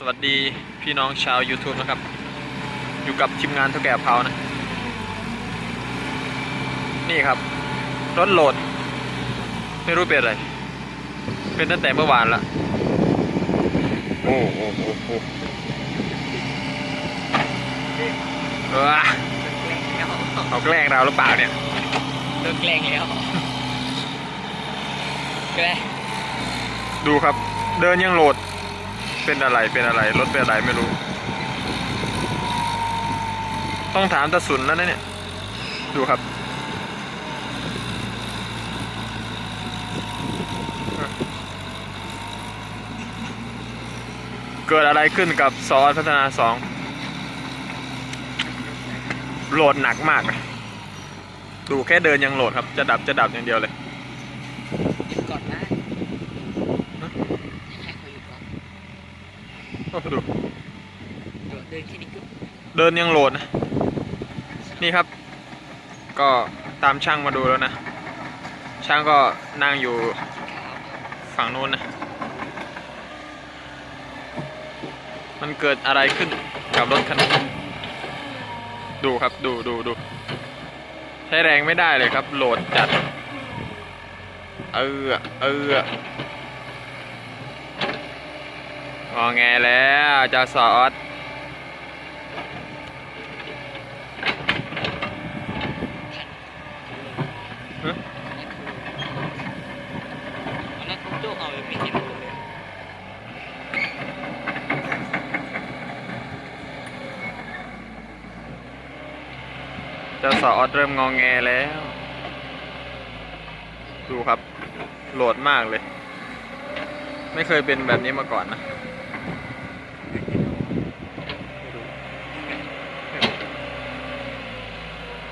สวัสดีพี่น้องชาว YouTube นะครับ อยู่กับทีมงานเท่าแก่เผานะ นี่ครับ รถโหลด ไม่รู้เป็นอะไร เป็นตั้งแต่เมื่อวานละโอ้โหโอ้โหเออเขาแกล้งเราหรือเปล่าเนี่ยโดนแกล้งแล้วแกล้งดูครับ เดินยังโหลด เป็นอะไรเป็นอะไรรถเป็นอะไรไม่รู้ ต้องถามตาสุนแล้วนะเนี่ย ดูครับเกิดอะไรขึ้นกับซอสพัฒนาสองโหลดหนักมาก ดูแค่เดินยังโหลดครับ จะดับจะดับอย่างเดียวเลย หยุดก่อนนะให้เขาหยุดก่อน โอ้ดู เดี๋ยวเดินแค่นี้ก็เดินยังโหลดนะ นี่ครับ ก็ตามช่างมาดูแล้วนะ ช่างก็นั่งอยู่ขาวฝั่งนู้นนะ มันเกิดอะไรขึ้นกับรถคันนี้ดูครับดูดูดู ใช้แรงไม่ได้เลยครับ โหลดจัด เออเออ งอแงแล้วเจ้าซอสอันนั้นเจ๊กเอาไม่เห็นเลยเจ้าซอสเริ่มงองแงแล้ว ดูครับ โหลดมากเลย ไม่เคยเป็นแบบนี้มาก่อนนะ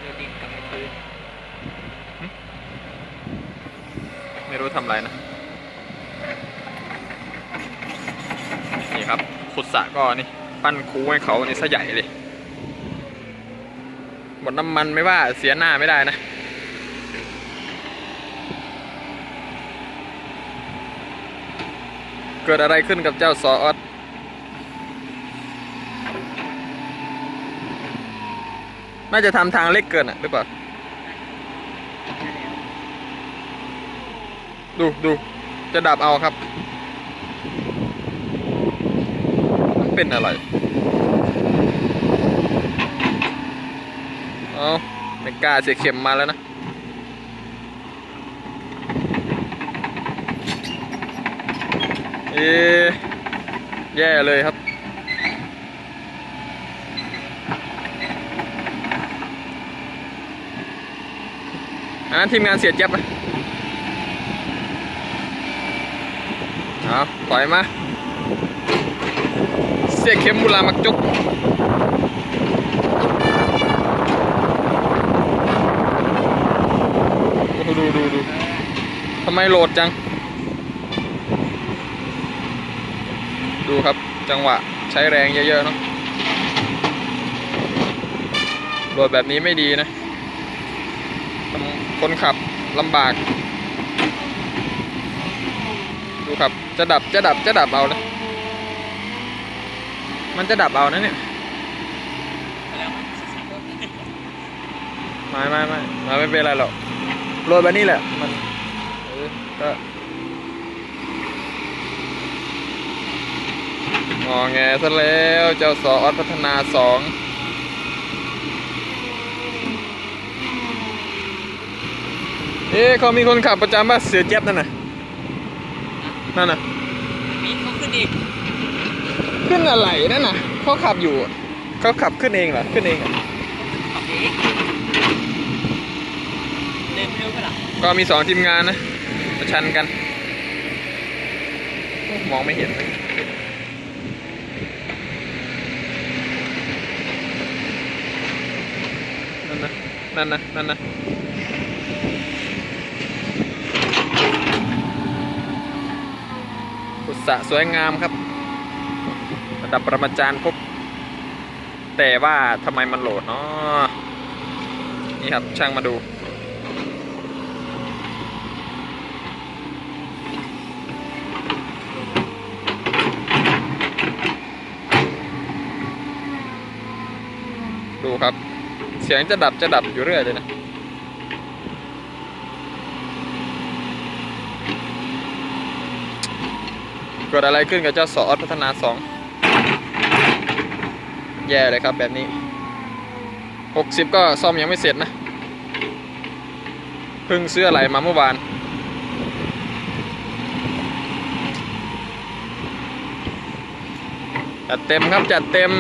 เดี๋ยวดินกลับไปพื้น ไม่รู้ทำอะไรนะ นี่ครับขุดสะก็นี่ ปั้นคูให้เขานี่ซะใหญ่เลย หมดน้ำมันไม่ว่าเสียหน้าไม่ได้นะเกิดอะไรขึ้นกับเจ้าซออสน่าจะทำทางเล็กเกินอะหรือเปล่า ดูดูจะดับเอาครับ มันเป็นอะไร เอาไม่กล้าเสียเข็มมาแล้วนะเอะแย่เลยครับ อันนั้นทีมงานเสียเจ็บนะ เอา ปล่อยมา เสียเข็มบุลามักจุกดูดูดูทำไมโหลดจัง ดูครับจังหวะใช้แรงเยอะๆเนาะโหลดแบบนี้ไม่ดีนะ คนขับลำบาก ดูครับ จะดับจะดับจะดับเอาเลยมันจะดับเอานะเนี่ยแล้วมันสตาร์ทรถไม่ไม่ไม่ไม่ไม่เป็นไรหรอกโรยแบบนี้แหละ มันเออก็งอแงซะแล้วเจ้าสออสพัฒนาสองเอ๊ะเขามีคนขับประจำป่ะเสียเจ็บนั่นน่ะ นั่นน่ะมีเขาขึ้นอีกขึ้นอะไรนั่นน่ะเขาขับอยู่อะเขาขับขึ้นเองเหรอขึ้นเองเหรอขับเองเดินเร็วไปหรอก็มีสองทีมงานนะประชันกัน มองไม่เห็นเลยนั่นนะนั่นนะนั่นนะ สะสวยงามครับ ระดับประมาจารย์พบ แต่ว่าทำไมมันโหลดเนาะนี่ครับช่างมาดูดูครับ เสียงจะดับจะดับอยู่เรื่อยเลยนะ กิดอะไรขึ้นกับเจ้าสออพัฒนาสองแย่เลยครับแบบนี้ 60 ก็ซ่อมยังไม่เสร็จนะเพิ่งซื้ออะไรมาเมื่อวานจัดเต็มครับจัดเต็ม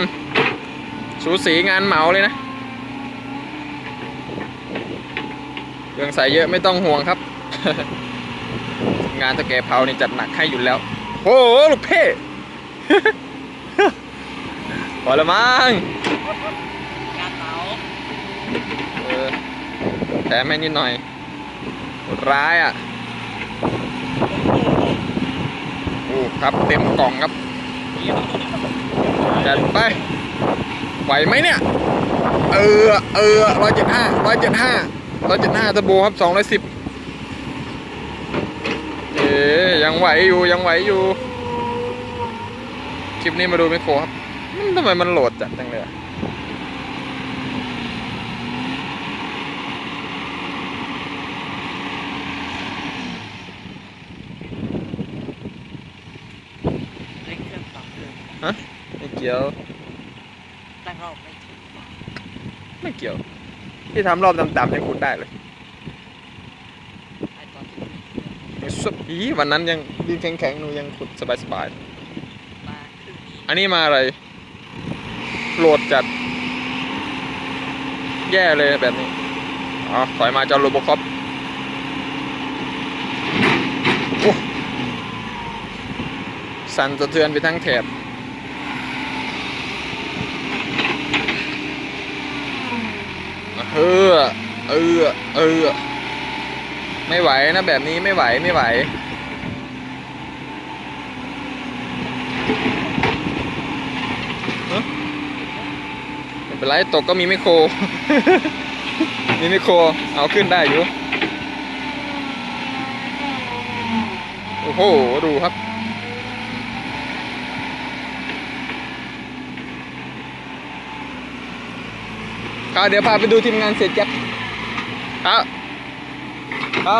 สูสีงานเหมาเลยนะเรื่องใส่เยอะไม่ต้องห่วงครับ งานตะแกเผานี่จัดหนักให้อยู่แล้ว โอ้โหลูกเพ่พอละมั้งงาเตาเออแถมให้นิดหน่อย ร้ายอะโอ้ครับเต็มกล่องครับเยี่ยมตัวนี้ครับจัดไป ไหวไหมเนี่ย เออ เออร้อยเจ็ดห้าร้อยเจ็ดห้าร้อยเจ็ดห้าตะโบครับสองร้อยสิบ ยยังไหวอยู่ยังไหวอยู่ คลิปนี้มาดูไมโครครับมันทำไมมันโหลดจัดจังเลยอะเร่งเครื่องปรับเครื่องฮะไม่เกี่ยวตั้งรอบไม่ถึงไม่เกี่ยว ที่ทำรอบต่ำๆยังขุดได้เลย ไอตอนที่ ยัง สุดอีวันนั้นยังดินแข็งๆหนูยังขุดสบายมาครึ่งนี้ๆอันนี้มาอะไรโหลดจัด แย่เลยแบบนี้อ๋อถอยมาจะโรบคอปโอ้สั่นสะเทือนไปทั้งแถบเออเออเออ ไม่ไหวนะแบบนี้ไม่ไหวไม่ไหว ไม่เป็นไรตกก็มีไมโคร มีไมโคร เอาขึ้นได้อยู่ โอ้โห ดูครับครับเดี๋ยวพาไปดูทีมงานเสร็จจ็คครับ เอา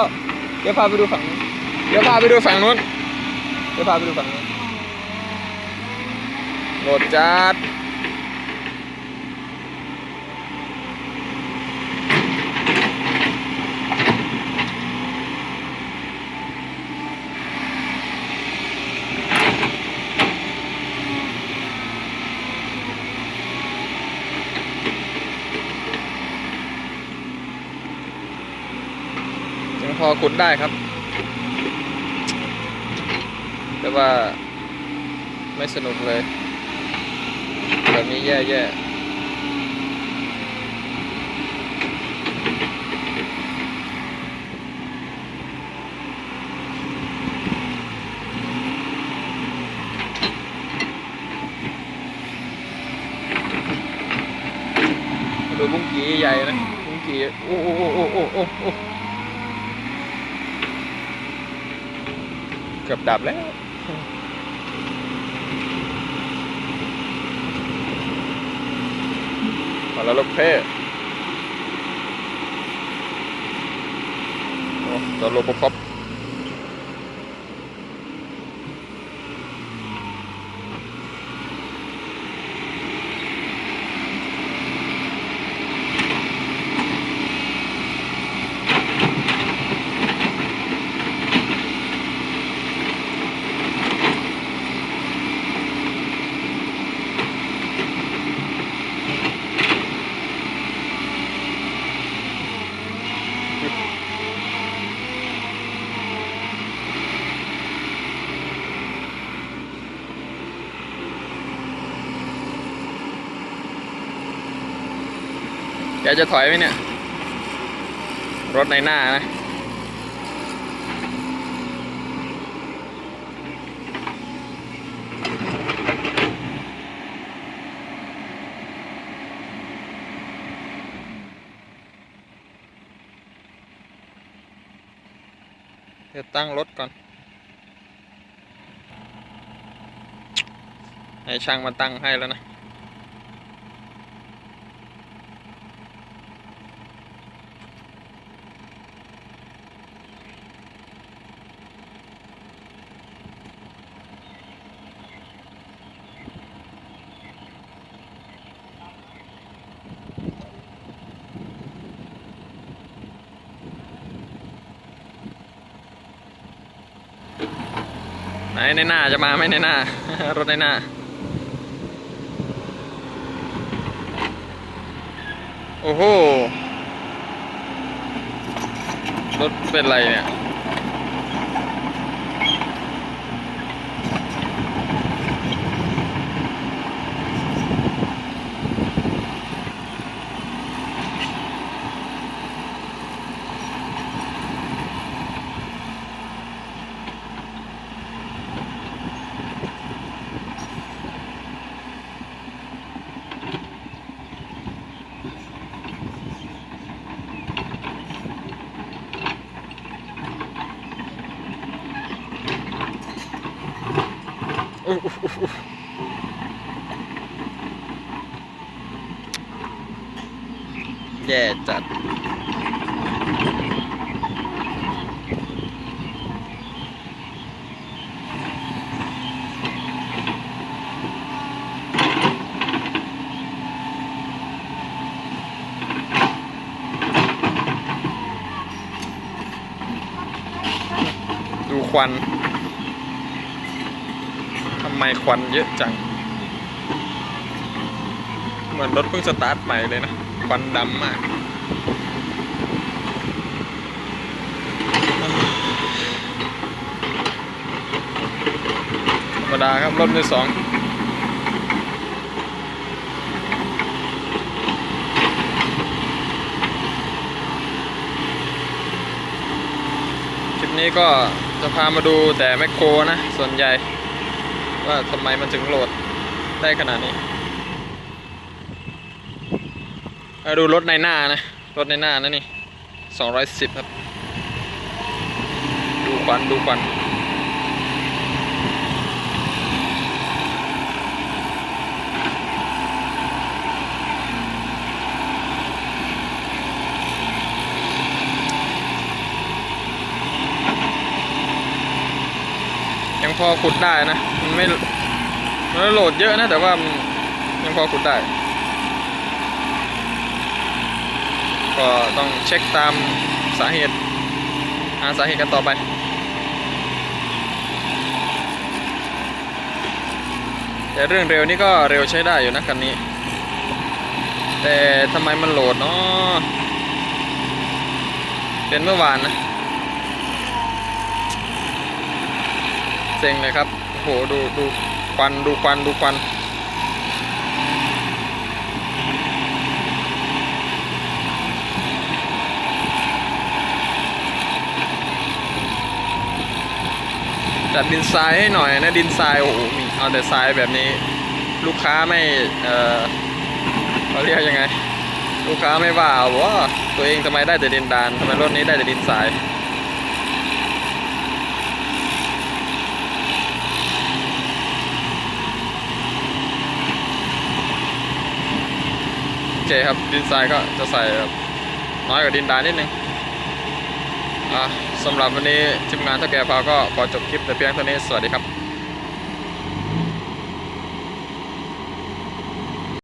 เดี๋ยวพาไปดูฝั่งนู้นเดี๋ยวพาไปดูฝั่งนู้นเดี๋ยวพาไปดูฝั่งนู้นโหลดจัด ขุดได้ครับ แต่ว่าไม่สนุกเลยแบบนี้แย่แย่ดูบุ้งกีใหญ่นะบุ้งกีโอ้โอ้โอ้โอ้โอ้โอ้โอ้ เกือบดับแล้ว มาแล้วลูกเพ่โอ้ตัวโลโบคอป แกจะถอยไหมเนี่ย รถในหน้านะ เดี๋ยวตั้งรถก่อน ให้ช่างมาตั้งให้แล้วนะ ในหน้าจะมาไม่ในหน้า รถในหน้า โอ้โห รถเป็นไรเนี่ย แย่จัดดูควัน มควันเยอะจัง เหมือนรถเพิ่งสตาร์ทใหม่เลยนะ ควันดำมากธรรมดาครับ รถมือสองคลิปนี้ก็จะพามาดูแต่แมคโครนะ ส่วนใหญ่ ว่าทำไมมันถึงโหลดได้ขนาดนี้ดูรถในหน้านะ รถในหน้านะนี่สองร้อยสิบครับ ดูควันดูควัน อขุดได้นะมันไม่มันโหลดเยอะนะ แต่ว่ายังพอขุดได้ ก็ต้องเช็คตามสาเหตุหาสาเหตุกันต่อไปแต่เรื่องเร็วนี่ก็เร็วใช้ได้อยู่นะคันนี้ แต่ทำไมมันโหลดเนาะเป็นเมื่อวานนะ ซ็งเลยครับโอ้โหดูดูควันดูควันดูควันจัดดินทรายให้หน่อยนะดินทรายโอ้โหมีเอาแต่ทรายแบบนี้ ลูกค้าไม่เออเขาเรียกยังไง ลูกค้าไม่ว่าว่าตัวเองทำไมได้แต่ดินดานทำไมรถนี้ได้แต่ดินทราย เคครับดินทรายก็จะใส่แบบน้อยกว่าดินดานนิดนึงอ่าสำหรับวันนี้ทีมงานเท่าแก่พาก็ขอจบคลิปแต่เพียงเท่านี้สวัสดีครับ